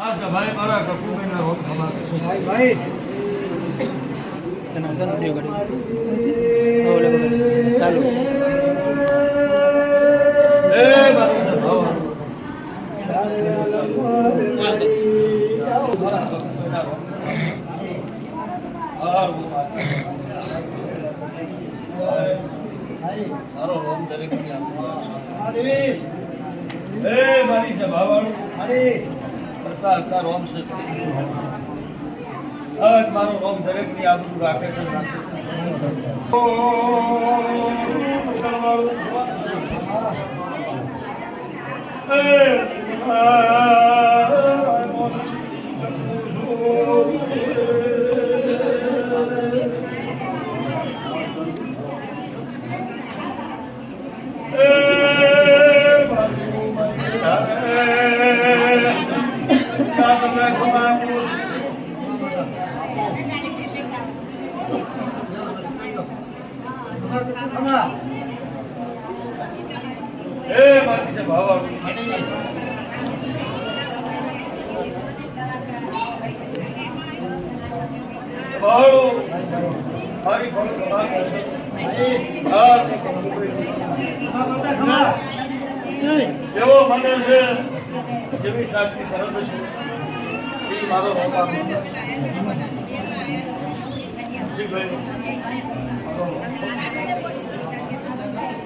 હા તો ભાઈ મારા કપૂરભાઈના રોગ ખમા કરશે. ભાઈ તને તને વીડિયો કરી ચાલુ એ છે ભાવ. મારા આત્મા છે. એ મારી છે ભાવાળું રોમ છે હવે મારો રોમ દરેકની આબરૂ રાખે છે. ઓ, કરવાળું. એ, આ, મોન, એ, મારું મને કાપના કમાવું એ મારી છે ભાવાળું ભાવાળું મારી એવો મને છે જેવી સાચી શરત છે એ મારો બાપા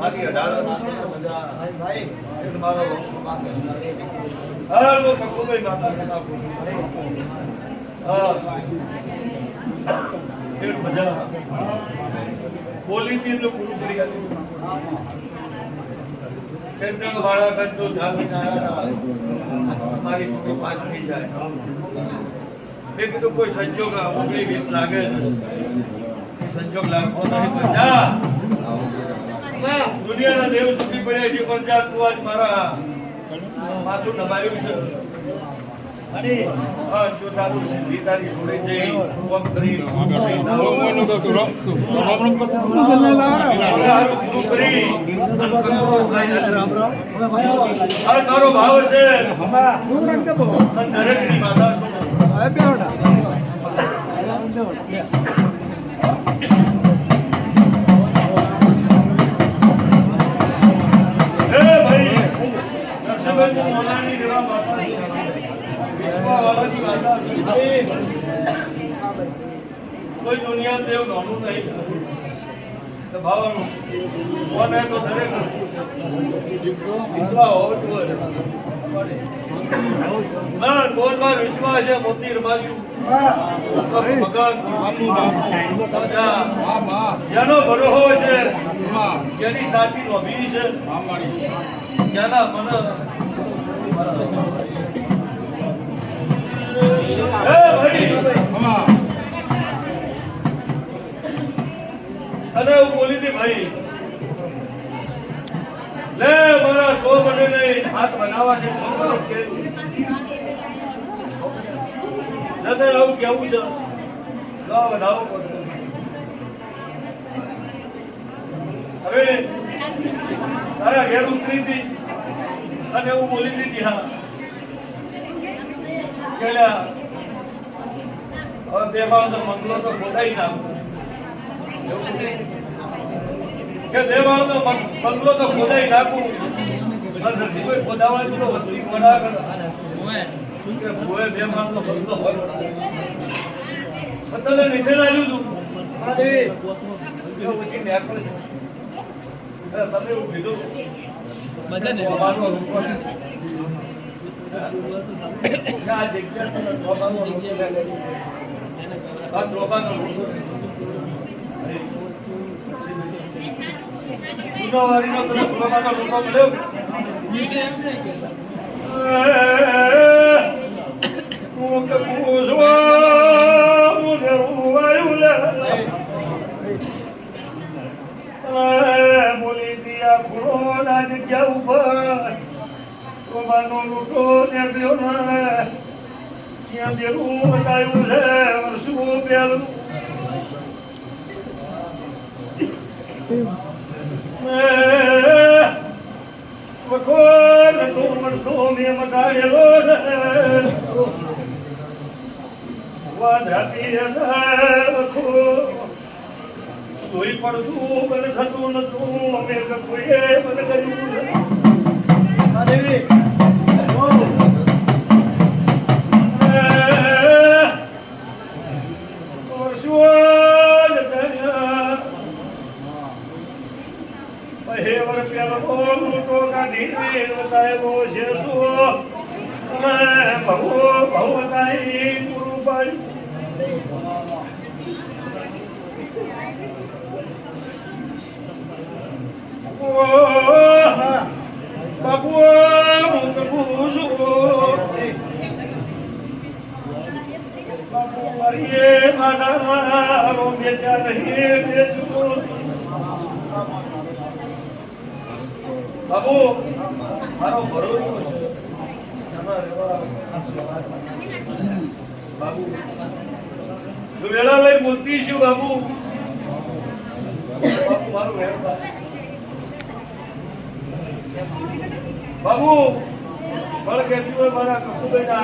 મારી અઢાર મજા એટલે મારો માંગે હા લો કકુભાઈ માતા પિતા પૂછું હા ફેર મજા બોલી હતી એટલું પૂરું કરી આપ્યું કેન્દ્ર વાળા કંજો ધામીને આવ્યા મારી છોકરી પાસ થઈ જાય મેં કીધું કોઈ સંજોગ ઓગણી વીસ લાગે છે સંજોગ લાગતો નહીં પણ જા દુનિયાના દેવ સુધી પડ્યા છે પણ જા તું આજ મારા માથું દબાવ્યું છે. હા જો તારું સિદ્ધિ તારી જોડે જઈ કોમ કરી અને ભાવ છે. અને માતા છું. કોઈ દુનિયા દેવ નાનું નહીં. તો ભાવનું કોને તો દરેક વિશ્વા હોવો જોઈએ. ના ગોલમાં વિશ્વાસ છે મોતી રમાયું જેનો ભરોહો છે જેની સાચી નોભી છે. અને હું બોલી હતી ભાઈ, લે મારા સો બને નહીં હાથ બનાવવા છે જતે આવું કેવું છે? ના વધાવો. હવે તારા ઘેર ઉતરી હતી અને હું બોલી દીધી હા કે હવે બે માણસો મંગલો તો ખોટાઈ નાખું કે બે માણસો બંગલો તો ખોદાઈ નાખું કોઈ ખોદાવાની તો વસ્તી ખોદા કે ભોએ બે માણસો બદલો હોય. તને નિશાન આલ્યું તું. એવું ઉઠીને છે. તમે એવું કીધું. બાબાનો રૂપો ને. કે આ જગ્યા છે ને બાબાનો રૂપો લે લે. આ બાબાનો રૂપો લે. ગુનાવારીનો તને મળ્યો દિયા ખૂણો ના જગ્યા ઉપર બાબાનો લૂંટો ને ગયો ને ત્યાં બેરું બતાવ્યું છે, વર્ષું પહેલું. વખોર તો મળતો મેં મટાડેલો છે. વાંધરાતી વખો કોઈ પડતું મને થતું નતું અમે તો કોઈએ મને કર્યું નથી. વર્ષો જતા રહ્યા. પહેવર પેલો લૂંટો કાઢી બતાવ્યો છે તો તમે બહુ બહુ બતાવી પૂરું પાડ્યું ઓ બાબુ મારા ભરોસો બાબુ વેળા લઈ બોલતી છું બાબુ? બાબુ પણ કહેતી હોય મારા કપુભાઈ ના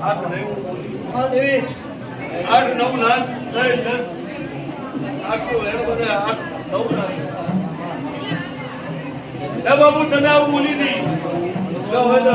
હાથ કરે. નહીં હું બોલી. આઠ નવ ના દસ આટલું એનો બધે આઠ નવ ના બાબુ, તને આવું બોલી નહીં હવે તો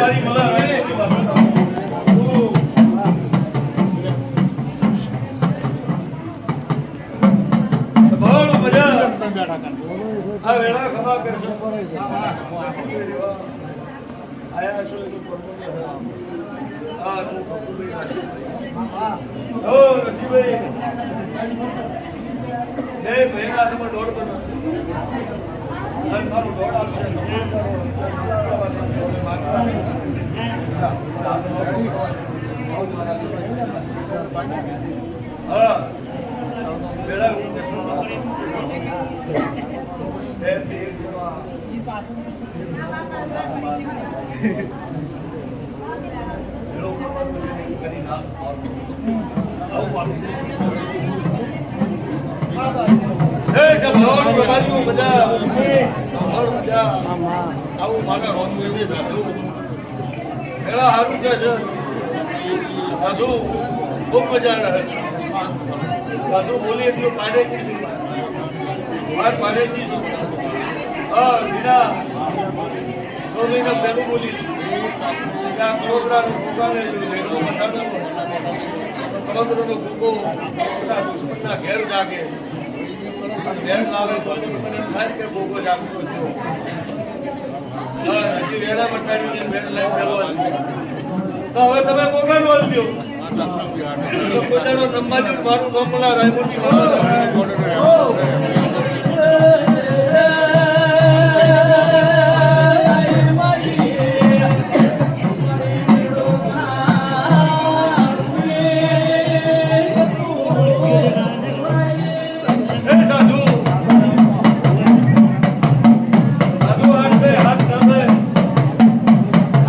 આવી મારા આ વેળા ખબર કરશો. આયા છો? એનું પરમોને હા તું કપૂરભાઈ રાશિભાઈ ઓ રજીભાઈ બે મહિના તમે દોડ બનો અને મારું દોડ આવશે હા વેળા બે તેર જેવા વેળો કરવાનો છે ને કરી નાખ આવું વાતું જય પ્રભાતીઓ બધા સભાવન બધા. આવું મારા રોગ વિશે સાધુ. પેલા સારું કે છે? સાધુ, ખૂબ મજા સાધુ બોલી એટલું પાડે જ માર બાર પાડે જ છું હા બીના સોમીને પેલું બોલી. ત્યાં વડોદરાનો ભૂગાને જો લેલો મટાડો. વડોદરાનો ભૂગો દુશ્મનના ઘેર જાગે. ઘેર લાવે તો મને થાય કે જાગતો. હજી વેડ લઈને પેલો તો હવે તમે નો હાલ્યો. તો પોતાનો સંભાજી મારું નોકલા પેલા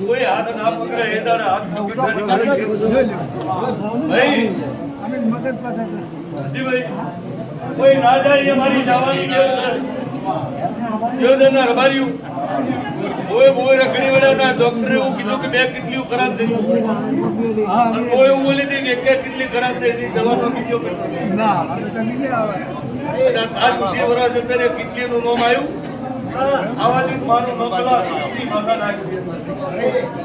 કોઈ હાથ ના પકડે એ દાડે હાથ ભાઈ. હસીભાઈ કોઈ ના જાય એ મારી જવાની ટેવ છે. કોઈ બોય રખડી વળ્યા ડોક્ટરે એવું કીધું કે બે કેટલી ખરાબ થઈ અને કોઈ એવું બોલી હતી કે એક કેટલી ખરાબ થઈ હતી દવાનો બીજો કેટલો આજ બધી અત્યારે કેટલીનું નામ આવ્યું. કેટલી માથા નાખી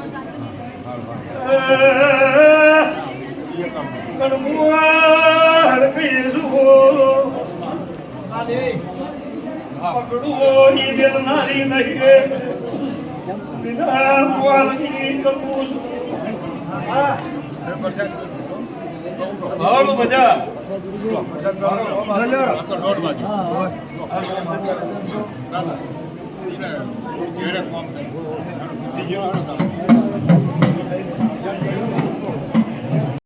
કણમુઆ હડકઈ સુહો પકડુઓ ઈ બેલનારી નહીં બિના પુઆલની કપૂસ. ભાવનું મજા બીજો Thank you.